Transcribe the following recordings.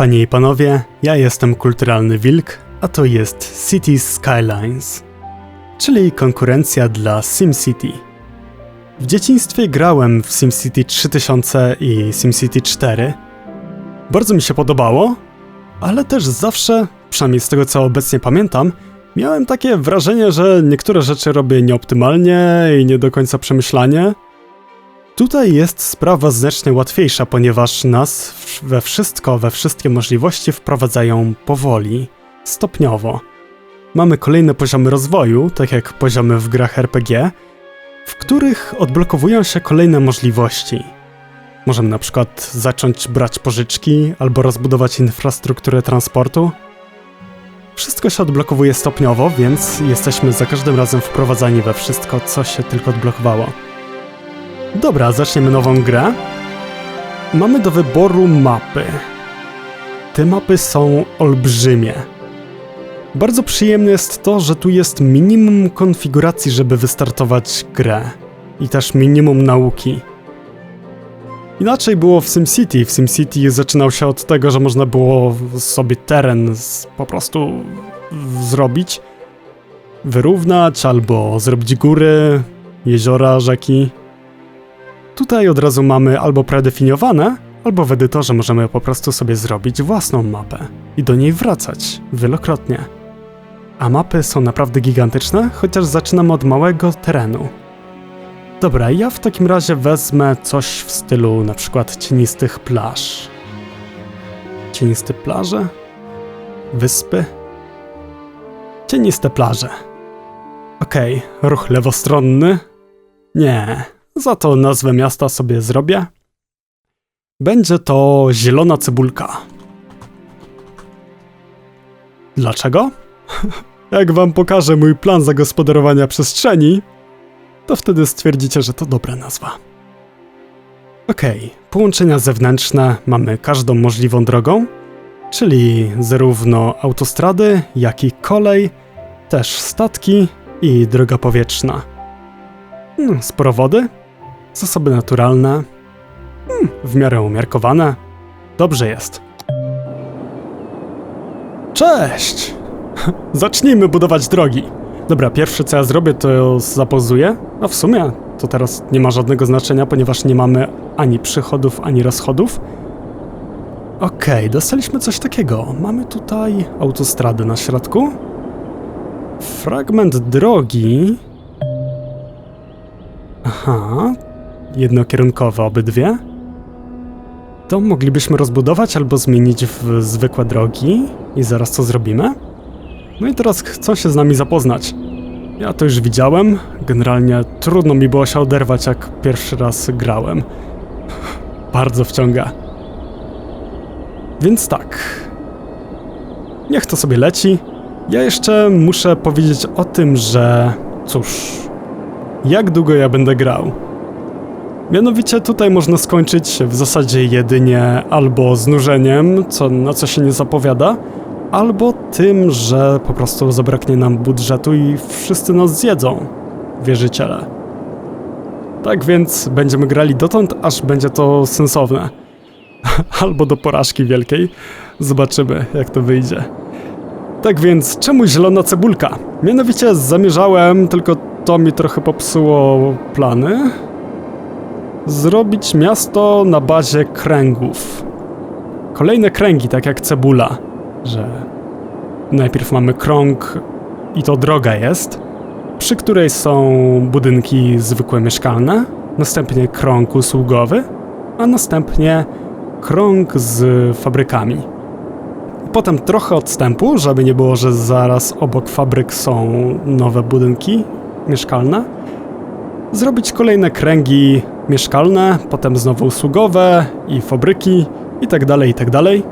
Panie i panowie, ja jestem Kulturalny Wilk, a to jest Cities Skylines, czyli konkurencja dla SimCity. W dzieciństwie grałem w SimCity 3000 i SimCity 4. Bardzo mi się podobało, ale też zawsze, przynajmniej z tego co obecnie pamiętam, miałem takie wrażenie, że niektóre rzeczy robię nieoptymalnie i nie do końca przemyślanie. Tutaj jest sprawa znacznie łatwiejsza, ponieważ nas we wszystko, we wszystkie możliwości wprowadzają powoli, stopniowo. Mamy kolejne poziomy rozwoju, tak jak poziomy w grach RPG, w których odblokowują się kolejne możliwości. Możemy na przykład zacząć brać pożyczki albo rozbudować infrastrukturę transportu. Wszystko się odblokowuje stopniowo, więc jesteśmy za każdym razem wprowadzani we wszystko, co się tylko odblokowało. Dobra, zaczniemy nową grę. Mamy do wyboru mapy. Te mapy są olbrzymie. Bardzo przyjemne jest to, że tu jest minimum konfiguracji, żeby wystartować grę. I też minimum nauki. Inaczej było w SimCity. W SimCity zaczynał się od tego, że można było sobie teren po prostu zrobić, wyrównać albo zrobić góry, jeziora, rzeki. Tutaj od razu mamy albo predefiniowane, albo w edytorze możemy po prostu sobie zrobić własną mapę i do niej wracać wielokrotnie. A mapy są naprawdę gigantyczne, chociaż zaczynamy od małego terenu. Dobra, ja w takim razie wezmę coś w stylu na przykład cienistych plaż. Cieniste plaże? Wyspy? Cieniste plaże. Okej, ruch lewostronny? Nie, za to nazwę miasta sobie zrobię. Będzie to zielona cebulka. Dlaczego? Jak wam pokażę mój plan zagospodarowania przestrzeni, to wtedy stwierdzicie, że to dobra nazwa. Okej, połączenia zewnętrzne mamy każdą możliwą drogą, czyli zarówno autostrady, jak i kolej, też statki i droga powietrzna. Hmm, sporo wody, zasoby naturalne, hmm, w miarę umiarkowane. Dobrze jest. Cześć! Zacznijmy budować drogi. Dobra, pierwsze co ja zrobię to zapozuję. A w sumie to teraz nie ma żadnego znaczenia, ponieważ nie mamy ani przychodów, ani rozchodów. Okej, dostaliśmy coś takiego. Mamy tutaj autostradę na środku. Fragment drogi. Aha, jednokierunkowe obydwie. To moglibyśmy rozbudować albo zmienić w zwykłe drogi i zaraz to zrobimy. No i teraz chcą się z nami zapoznać. Ja to już widziałem, generalnie trudno mi było się oderwać jak pierwszy raz grałem. Bardzo wciąga. Więc tak. Niech to sobie leci. Ja jeszcze muszę powiedzieć o tym, że cóż, jak długo ja będę grał. Mianowicie tutaj można skończyć w zasadzie jedynie albo znużeniem, co, na co się nie zapowiada, albo tym, że po prostu zabraknie nam budżetu i wszyscy nas zjedzą, wierzyciele. Tak więc będziemy grali dotąd, aż będzie to sensowne. albo do porażki wielkiej. Zobaczymy, jak to wyjdzie. Tak więc, czemu zielona cebulka? Mianowicie zamierzałem, tylko to mi trochę popsuło plany, zrobić miasto na bazie kręgów. Kolejne kręgi, tak jak cebula, że najpierw mamy krąg i to droga jest, przy której są budynki zwykłe mieszkalne, następnie krąg usługowy, a następnie krąg z fabrykami. Potem trochę odstępu, żeby nie było, że zaraz obok fabryk są nowe budynki mieszkalne. Zrobić kolejne kręgi mieszkalne, potem znowu usługowe i fabryki i tak dalej, i tak dalej.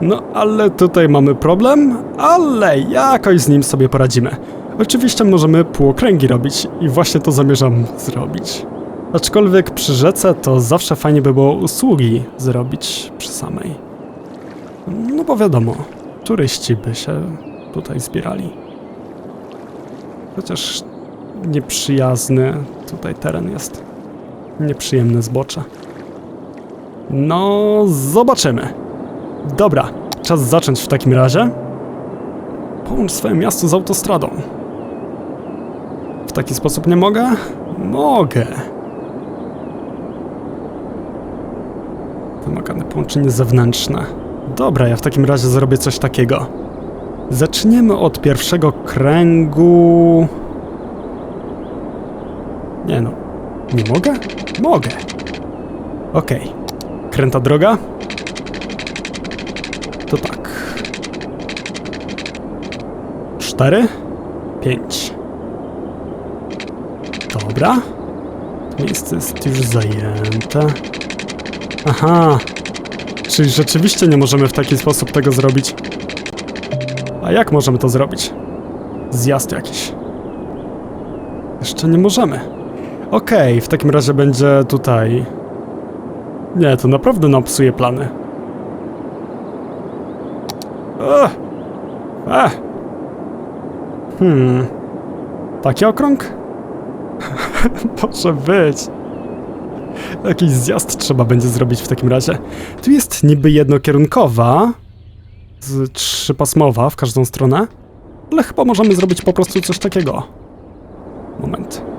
No ale tutaj mamy problem, ale jakoś z nim sobie poradzimy. Oczywiście możemy półokręgi robić i właśnie to zamierzam zrobić. Aczkolwiek przy rzece to zawsze fajnie by było usługi zrobić przy samej. No bo wiadomo, turyści by się tutaj zbierali. Chociaż nieprzyjazny tutaj teren jest. Nieprzyjemne zbocze. No, zobaczymy. Dobra, czas zacząć w takim razie. Połącz swoje miasto z autostradą. W taki sposób nie mogę? Mogę. Wymagane połączenie zewnętrzne. Dobra, ja w takim razie zrobię coś takiego. Zaczniemy od pierwszego kręgu. Nie no. Nie mogę? Mogę. Okej. Kręta droga? To tak. Cztery? Pięć. Dobra. Miejsce jest już zajęte. Aha. Czyli rzeczywiście nie możemy w taki sposób tego zrobić. A jak możemy to zrobić? Zjazd jakiś. Jeszcze nie możemy. Okej, w takim razie będzie tutaj. Nie, to naprawdę nam plany. Ech. Ech. Hmm. Taki okrąg? Może być. Jakiś zjazd trzeba będzie zrobić w takim razie. Tu jest niby jednokierunkowa, z trzypasmowa w każdą stronę, ale chyba możemy zrobić po prostu coś takiego. Moment.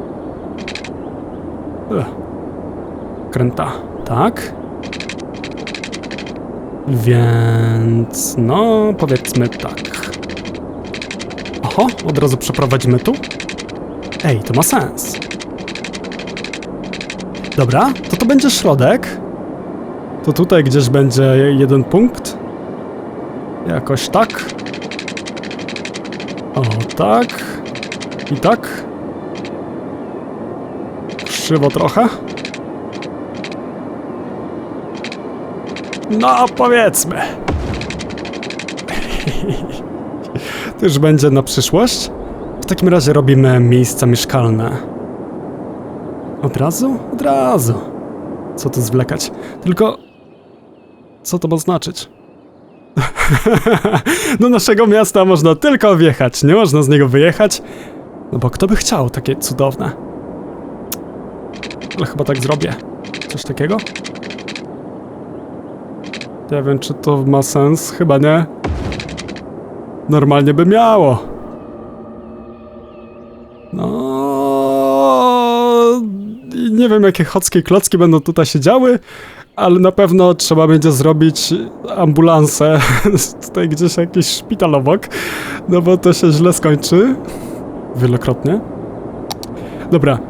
Kręta. Tak. Więc no, powiedzmy tak. Oho, od razu przeprowadzimy tu. Ej, to ma sens. Dobra, to to będzie środek. To tutaj gdzieś będzie jeden punkt. Jakoś tak. O, tak. I tak. Krzywo trochę. No, powiedzmy. to już będzie na przyszłość. W takim razie robimy miejsca mieszkalne. Od razu? Od razu. Co tu zwlekać? Tylko... Co to ma znaczyć? Do naszego miasta można tylko wjechać, nie można z niego wyjechać. No bo kto by chciał takie cudowne? Ale chyba tak zrobię. Coś takiego? Nie wiem, czy to ma sens. Chyba nie. Normalnie by miało. No. Nie wiem, jakie chodzkie klocki będą tutaj się działy, ale na pewno trzeba będzie zrobić ambulansę. tutaj gdzieś jakiś szpital obok, no bo to się źle skończy. Wielokrotnie. Dobra.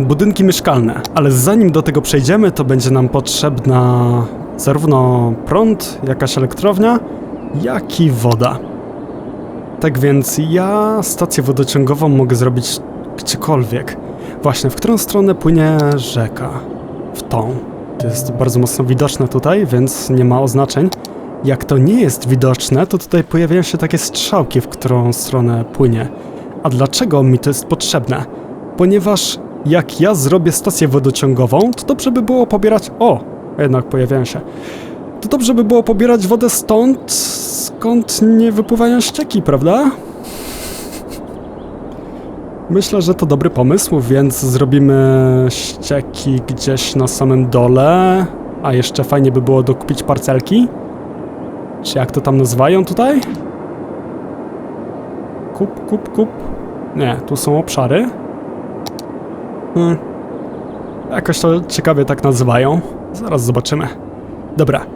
Budynki mieszkalne, ale zanim do tego przejdziemy, to będzie nam potrzebna zarówno prąd, jakaś elektrownia, jak i woda. Tak więc ja stację wodociągową mogę zrobić gdziekolwiek. Właśnie, w którą stronę płynie rzeka? W tą. To jest bardzo mocno widoczne tutaj, więc nie ma oznaczeń. Jak to nie jest widoczne, to tutaj pojawiają się takie strzałki, w którą stronę płynie. A dlaczego mi to jest potrzebne? Ponieważ jak ja zrobię stację wodociągową, to dobrze by było pobierać... O! Jednak pojawiają się. To dobrze by było pobierać wodę stąd, skąd nie wypływają ścieki, prawda? Myślę, że to dobry pomysł, więc zrobimy ścieki gdzieś na samym dole. A jeszcze fajnie by było dokupić parcelki. Czy jak to tam nazywają tutaj? Kup, kup, kup. Nie, tu są obszary. Hmm. Jakoś to ciekawie tak nazywają. Zaraz zobaczymy. Dobra,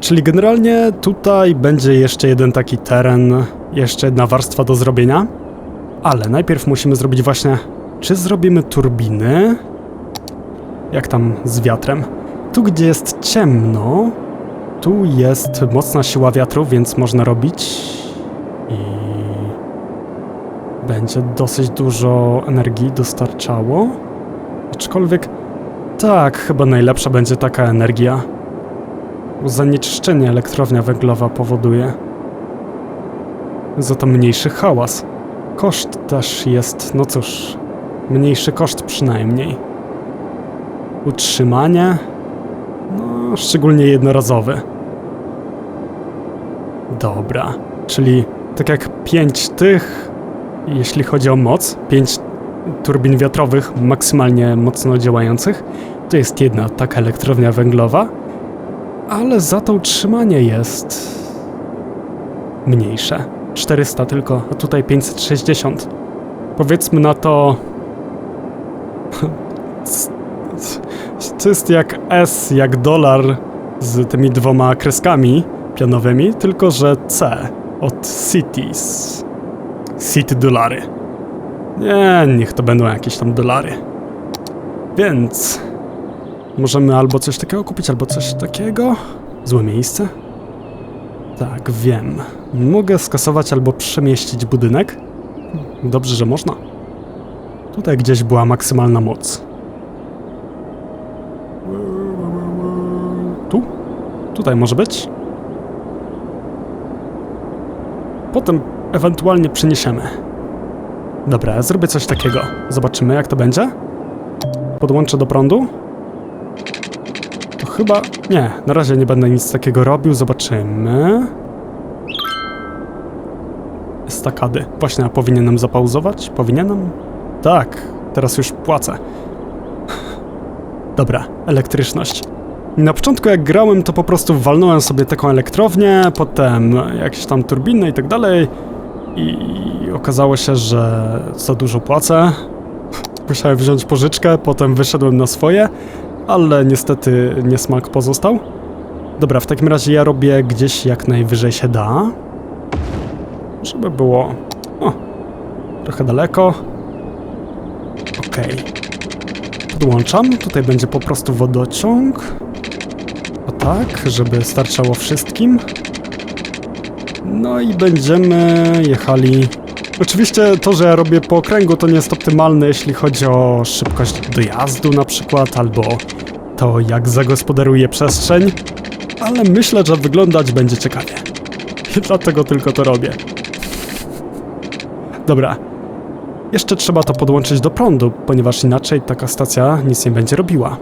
czyli generalnie tutaj będzie jeszcze jeden taki teren, jeszcze jedna warstwa do zrobienia. Ale najpierw musimy zrobić właśnie, czy zrobimy turbiny? Jak tam z wiatrem? Tu, gdzie jest ciemno, tu jest mocna siła wiatru, więc można robić i będzie dosyć dużo energii dostarczało. Aczkolwiek tak, chyba najlepsza będzie taka energia. Zanieczyszczenie elektrownia węglowa powoduje. Za to mniejszy hałas. Koszt też jest, no cóż, mniejszy koszt przynajmniej. Utrzymanie, no szczególnie jednorazowy. Dobra, czyli tak jak pięć tych, jeśli chodzi o moc, pięć turbin wiatrowych maksymalnie mocno działających, to jest jedna taka elektrownia węglowa ale za to utrzymanie jest mniejsze. 400 tylko, a tutaj 560. Powiedzmy na to. To jest jak S, jak dolar z tymi dwoma kreskami pionowymi, tylko że C od cities. City dolary. Nie, niech to będą jakieś tam dolary. Więc możemy albo coś takiego kupić, albo coś takiego. Złe miejsce? Tak, wiem. Mogę skasować albo przemieścić budynek. Dobrze, że można. Tutaj gdzieś była maksymalna moc. Tu? Tutaj może być? Potem ewentualnie przeniesiemy. Dobra, zrobię coś takiego. Zobaczymy, jak to będzie. Podłączę do prądu. To chyba... Nie, na razie nie będę nic takiego robił. Zobaczymy. Estakady. Właśnie, powinienem zapauzować? Powinienem? Tak, teraz już płacę. Dobra, elektryczność. Na początku jak grałem, to po prostu walnąłem sobie taką elektrownię, potem jakieś tam turbiny i tak dalej i okazało się, że za dużo płacę. Musiałem wziąć pożyczkę, potem wyszedłem na swoje, ale niestety niesmak pozostał. Dobra, w takim razie ja robię gdzieś jak najwyżej się da. Żeby było... O, trochę daleko. Okej. Podłączam. Tutaj będzie po prostu wodociąg. O tak, żeby starczało wszystkim. No i będziemy jechali. Oczywiście to, że ja robię po okręgu, to nie jest optymalne, jeśli chodzi o szybkość dojazdu na przykład, albo to, jak zagospodaruję przestrzeń, ale myślę, że wyglądać będzie ciekawie. I dlatego tylko to robię. Dobra. Jeszcze trzeba to podłączyć do prądu, ponieważ inaczej taka stacja nic nie będzie robiła.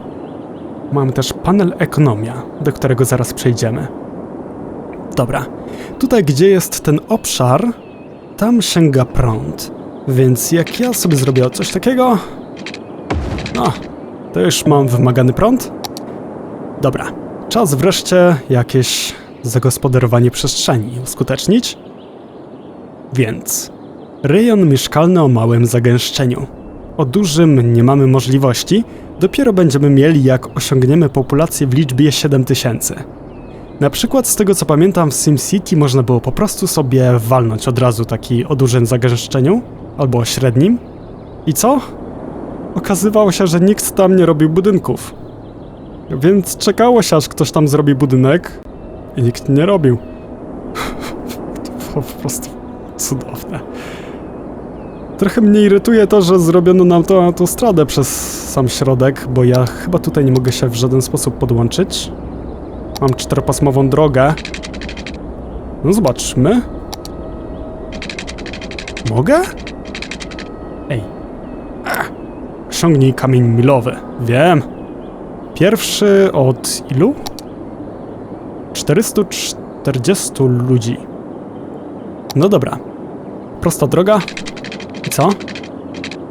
Mamy też panel ekonomia, do którego zaraz przejdziemy. Dobra. Tutaj, gdzie jest ten obszar, tam sięga prąd. Więc jak ja sobie zrobię coś takiego... No, to już mam wymagany prąd. Dobra. Czas wreszcie jakieś zagospodarowanie przestrzeni uskutecznić. Więc rejon mieszkalny o małym zagęszczeniu. O dużym nie mamy możliwości, dopiero będziemy mieli jak osiągniemy populację w liczbie 7000. Na przykład z tego co pamiętam w SimCity można było po prostu sobie walnąć od razu taki o dużym zagęszczeniu, albo średnim. I co? Okazywało się, że nikt tam nie robił budynków. Więc czekało się aż ktoś tam zrobi budynek i nikt nie robił. to było po prostu cudowne. Trochę mnie irytuje to, że zrobiono nam tą autostradę przez sam środek, bo ja chyba tutaj nie mogę się w żaden sposób podłączyć. Mam czteropasmową drogę. No zobaczmy. Mogę? Ej. Ach. Kamień milowy. Wiem. Pierwszy od ilu? 440 ludzi. No dobra. Prosta droga. I co?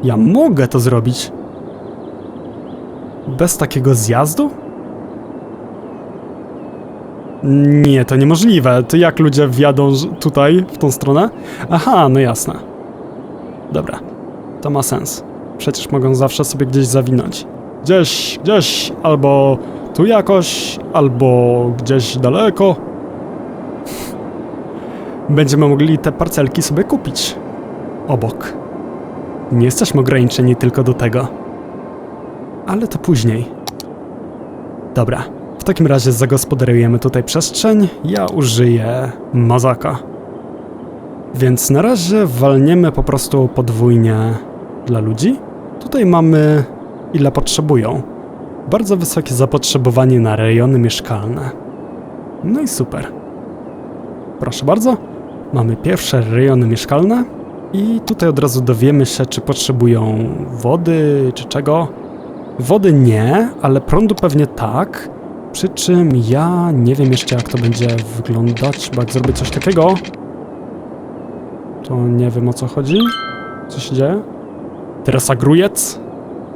Ja mogę to zrobić. Bez takiego zjazdu? Nie, to niemożliwe. To jak ludzie wjadą tutaj, w tą stronę? Aha, no jasne. Dobra, to ma sens. Przecież mogą zawsze sobie gdzieś zawinąć. Gdzieś, gdzieś, albo tu jakoś, albo gdzieś daleko. Będziemy mogli te parcelki sobie kupić. Obok. Nie jesteśmy ograniczeni tylko do tego. Ale to później. Dobra, w takim razie zagospodarujemy tutaj przestrzeń. Ja użyję mazaka. Więc na razie walniemy po prostu podwójnie dla ludzi. Tutaj mamy ile potrzebują. Bardzo wysokie zapotrzebowanie na rejony mieszkalne. No i super. Proszę bardzo. Mamy pierwsze rejony mieszkalne i tutaj od razu dowiemy się, czy potrzebują wody, czy czego. Wody nie, ale prądu pewnie tak. Przy czym ja nie wiem jeszcze jak to będzie wyglądać, bo jak zrobię coś takiego, to nie wiem o co chodzi. Co się dzieje? Teraz agrujec?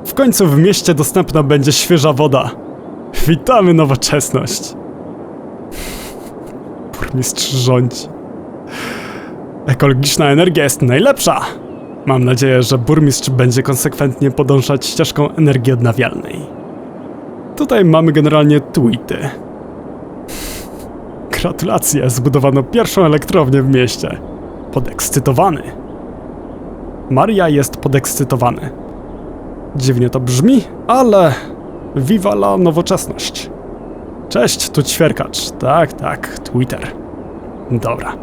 W końcu w mieście dostępna będzie świeża woda. Witamy nowoczesność. burmistrz rządzi. Ekologiczna energia jest najlepsza. Mam nadzieję, że burmistrz będzie konsekwentnie podążać ścieżką energii odnawialnej. Tutaj mamy generalnie tweety. Gratulacje, zbudowano pierwszą elektrownię w mieście. Podekscytowany. Maria jest podekscytowany. Dziwnie to brzmi, ale viva la nowoczesność. Cześć, tu ćwierkacz. Tak, tak, Twitter. Dobra.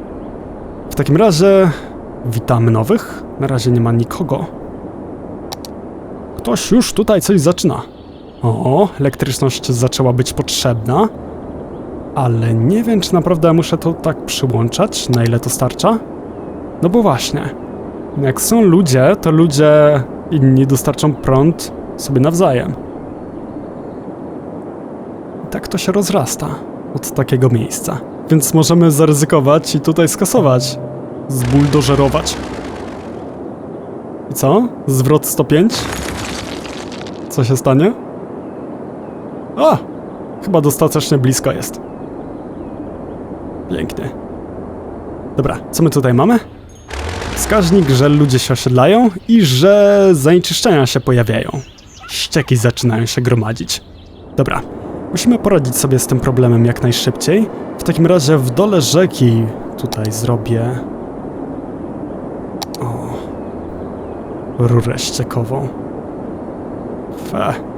W takim razie witamy nowych. Na razie nie ma nikogo. Ktoś już tutaj coś zaczyna. O, elektryczność zaczęła być potrzebna. Ale nie wiem, czy naprawdę muszę to tak przyłączać, na ile to starcza. No bo właśnie, jak są ludzie, to ludzie inni dostarczą prąd sobie nawzajem. I tak to się rozrasta od takiego miejsca. Więc możemy zaryzykować i tutaj skasować. Zbuldożerować. I co? Zwrot 105? Co się stanie? O! Chyba dostatecznie blisko jest. Pięknie. Dobra, co my tutaj mamy? Wskaźnik, że ludzie się osiedlają i że zanieczyszczenia się pojawiają. Ścieki zaczynają się gromadzić. Dobra, musimy poradzić sobie z tym problemem jak najszybciej. W takim razie w dole rzeki tutaj zrobię... O... Rurę ściekową. Fe.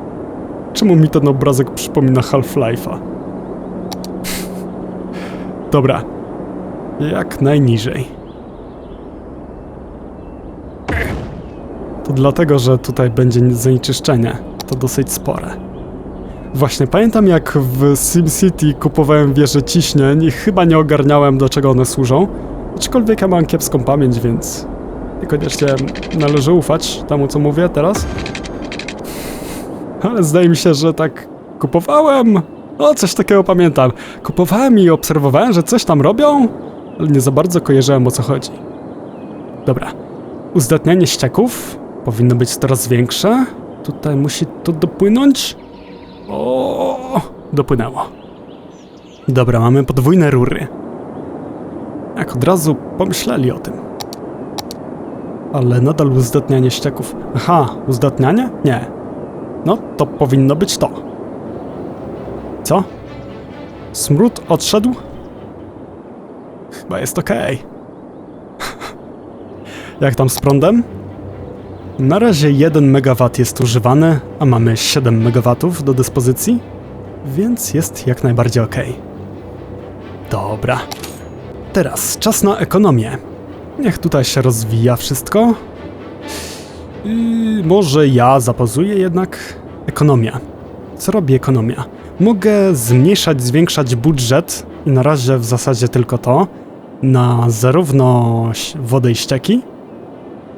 Czemu mi ten obrazek przypomina Half-Life'a? Dobra. Jak najniżej. To dlatego, że tutaj będzie zanieczyszczenie. To dosyć spore. Właśnie pamiętam jak w SimCity kupowałem wieże ciśnień i chyba nie ogarniałem do czego one służą. Aczkolwiek ja mam kiepską pamięć, więc niekoniecznie należy ufać temu co mówię teraz. Ale zdaje mi się, że tak kupowałem. O, coś takiego pamiętam. Kupowałem i obserwowałem, że coś tam robią, ale nie za bardzo kojarzyłem o co chodzi. Dobra. Uzdatnianie ścieków powinno być coraz większe. Tutaj musi to dopłynąć. O, dopłynęło. Dobra, mamy podwójne rury. Jak od razu pomyśleli o tym. Ale nadal uzdatnianie ścieków. Aha, uzdatnianie? Nie. No, to powinno być to. Co? Smród odszedł? Chyba jest okej. Jak tam z prądem? Na razie 1 MW jest używany, a mamy 7 MW do dyspozycji, więc jest jak najbardziej ok. Dobra. Teraz czas na ekonomię. Niech tutaj się rozwija wszystko. Może ja zapozuję jednak. Ekonomia. Co robi ekonomia? Mogę zmniejszać, zwiększać budżet i na razie w zasadzie tylko to na zarówno wodę i ścieki.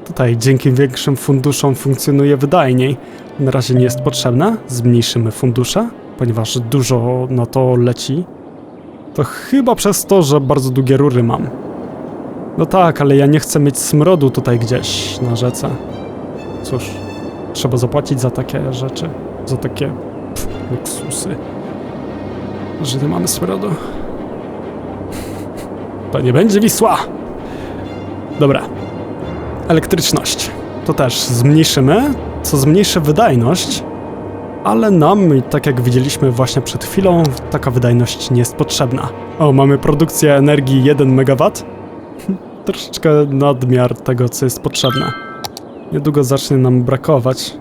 Tutaj dzięki większym funduszom funkcjonuje wydajniej. Na razie nie jest potrzebne. Zmniejszymy fundusze, ponieważ dużo na to leci. To chyba przez to, że bardzo długie rury mam. No tak, ale ja nie chcę mieć smrodu tutaj gdzieś na rzece. Cóż, trzeba zapłacić za takie rzeczy, za takie pff, luksusy. Nie mamy smrodu. To nie będzie Wisła! Dobra. Elektryczność. To też zmniejszymy, co zmniejszy wydajność, ale nam, tak jak widzieliśmy właśnie przed chwilą, taka wydajność nie jest potrzebna. O, mamy produkcję energii 1 MW. Troszeczkę nadmiar tego, co jest potrzebne. Niedługo zacznie nam brakować.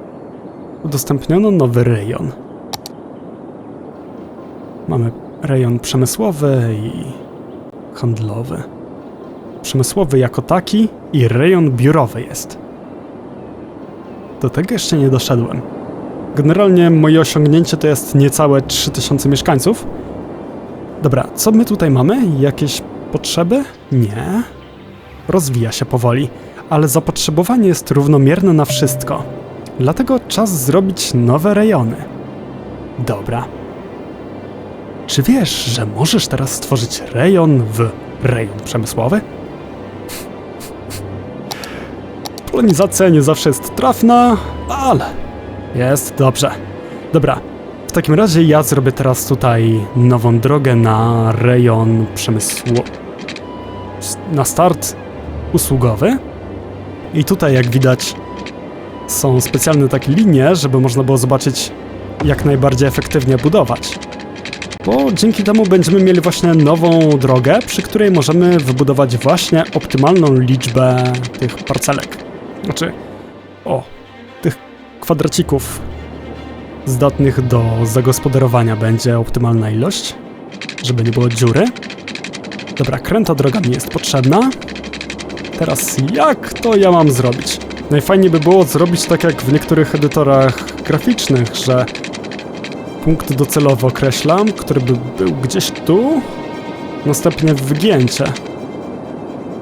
Udostępniono nowy rejon. Mamy rejon przemysłowy i handlowy. Przemysłowy jako taki i rejon biurowy jest. Do tego jeszcze nie doszedłem. Generalnie moje osiągnięcie to jest niecałe 3000 mieszkańców. Dobra, co my tutaj mamy? Jakieś potrzeby? Nie. Rozwija się powoli, ale zapotrzebowanie jest równomierne na wszystko. Dlatego czas zrobić nowe rejony. Dobra. Czy wiesz, że możesz teraz stworzyć rejon w rejon przemysłowy? Polonizacja nie zawsze jest trafna, ale jest dobrze. Dobra, w takim razie ja zrobię teraz tutaj nową drogę na rejon przemysłu. Na start usługowy. I tutaj, jak widać, są specjalne takie linie, żeby można było zobaczyć, jak najbardziej efektywnie budować. Bo dzięki temu będziemy mieli właśnie nową drogę, przy której możemy wybudować właśnie optymalną liczbę tych parcelek. Znaczy, o, tych kwadracików zdatnych do zagospodarowania będzie optymalna ilość, żeby nie było dziury. Dobra, kręta droga mi jest potrzebna. Teraz jak to ja mam zrobić? Najfajniej by było zrobić tak jak w niektórych edytorach graficznych, że punkt docelowy określam, który by był gdzieś tu, następnie wygięcie.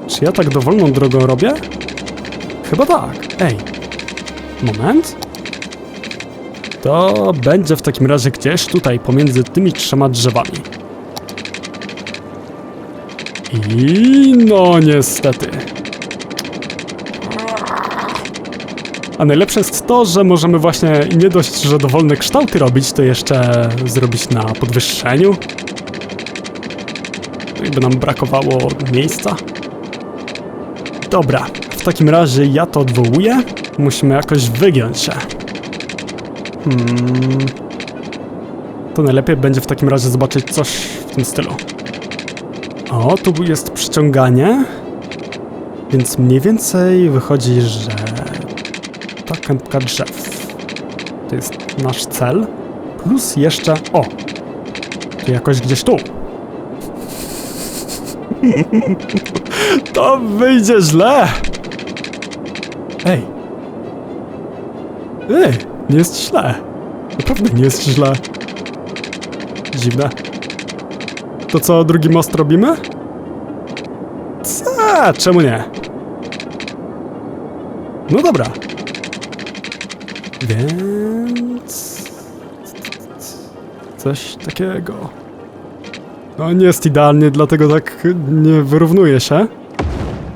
Czy ja tak dowolną drogą robię? Chyba tak. Ej, moment. To będzie w takim razie gdzieś tutaj pomiędzy tymi trzema drzewami. I no niestety. A najlepsze jest to, że możemy właśnie nie dość, że dowolne kształty robić, to jeszcze zrobić na podwyższeniu. Jakby nam brakowało miejsca. Dobra, w takim razie ja to odwołuję. Musimy jakoś wygiąć się. Hmm. To najlepiej będzie w takim razie zobaczyć coś w tym stylu. O, tu jest przyciąganie. Więc mniej więcej wychodzi, że ta kępka drzew to jest nasz cel. Plus jeszcze. O! Tu jakoś gdzieś tu. to wyjdzie źle! Ej! Ej! Nie jest źle. Naprawdę nie jest źle. Dziwne. To co, drugi most robimy? Co? Czemu nie? No dobra. Więc... Coś takiego. No nie jest idealnie, dlatego tak nie wyrównuje się.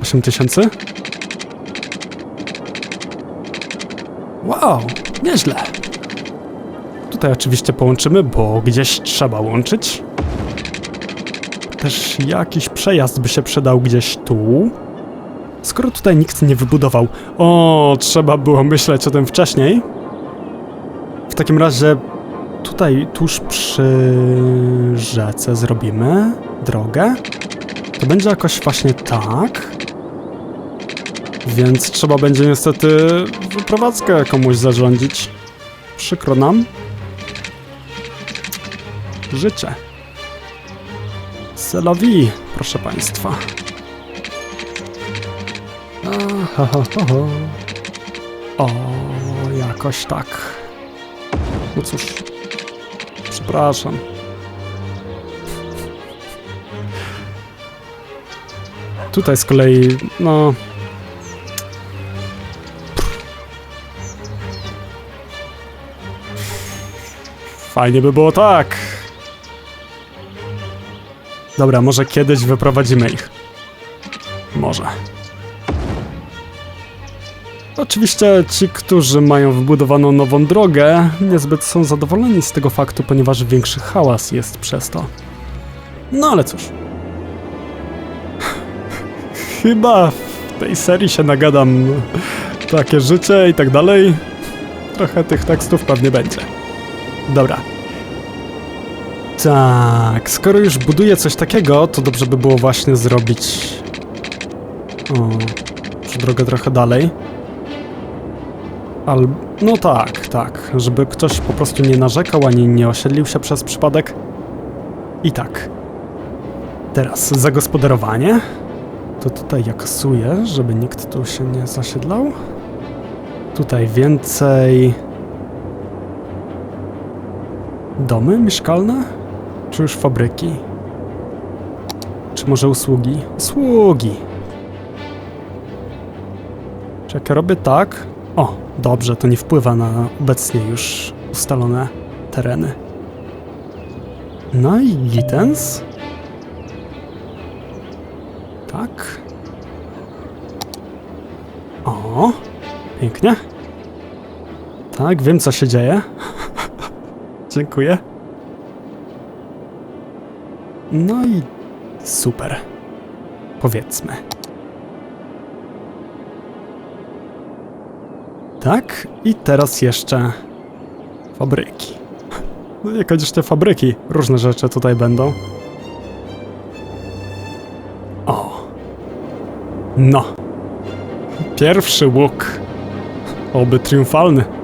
8000? Wow, nieźle. Tutaj oczywiście połączymy, bo gdzieś trzeba łączyć. Też jakiś przejazd by się przydał gdzieś tu. Skoro tutaj nikt nie wybudował. O, trzeba było myśleć o tym wcześniej. Takim razie tutaj tuż przy rzece zrobimy drogę. To będzie jakoś właśnie tak. Więc trzeba będzie niestety wyprowadzkę komuś zarządzić. Przykro nam. Życie. Celowi, proszę państwa. Aha, ha, ha, ha. O, jakoś tak. No cóż, przepraszam. Tutaj z kolei, no. Fajnie by było tak. Dobra, może kiedyś wyprowadzimy ich. Może. Oczywiście ci, którzy mają wybudowaną nową drogę, niezbyt są zadowoleni z tego faktu, ponieważ większy hałas jest przez to. No ale cóż. Chyba w tej serii się nagadam takie życie i tak dalej. Trochę tych tekstów pewnie będzie. Dobra. Tak, skoro już buduję coś takiego, to dobrze by było właśnie zrobić... O, drogę trochę dalej. Al... No tak, tak, żeby ktoś po prostu nie narzekał, ani nie osiedlił się przez przypadek. I tak. Teraz zagospodarowanie. To tutaj ja kasuję, żeby nikt tu się nie zasiedlał. Tutaj więcej... Domy mieszkalne? Czy już fabryki? Czy może usługi? Usługi! Czy jak ja robię tak? O, dobrze, to nie wpływa na obecnie już ustalone tereny. No i Gittens? Tak. O, pięknie. Tak, wiem co się dzieje. Dziękuję. No i super. Powiedzmy. Tak, i teraz jeszcze fabryki. No niekoniecznie fabryki, różne rzeczy tutaj będą. O. No. Pierwszy łuk. Oby triumfalny.